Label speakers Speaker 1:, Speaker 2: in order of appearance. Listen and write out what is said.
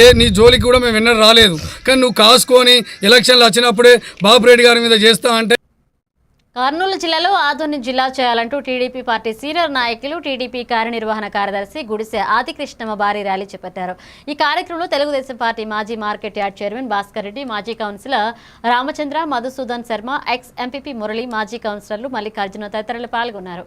Speaker 1: ఏ నీ జోలికి కూడా మేము విన్నర్ రాలేదు. కానీ నువ్వు కాసుకొని ఎలక్షన్లు వచ్చినప్పుడే బాబురెడ్డి గారి మీద చేస్తా అంటే
Speaker 2: కర్నూలు జిల్లాలో ఆధునిక జిల్లా చేయాలంటూ టీడీపీ పార్టీ సీనియర్ నాయకులు టీడీపీ కార్యనిర్వహణ కార్యదర్శి గుడిసె ఆదికృష్ణమ్మ భారీ ర్యాలీ చేపట్టారు. ఈ కార్యక్రమంలో తెలుగుదేశం పార్టీ మాజీ market yard chairman Bhaskar Reddy మాజీ councillor Ramachandra Madhusudan Sharma ex MPP Murali మాజీ కౌన్సిలర్లు మల్లికార్జున తదితరులు పాల్గొన్నారు.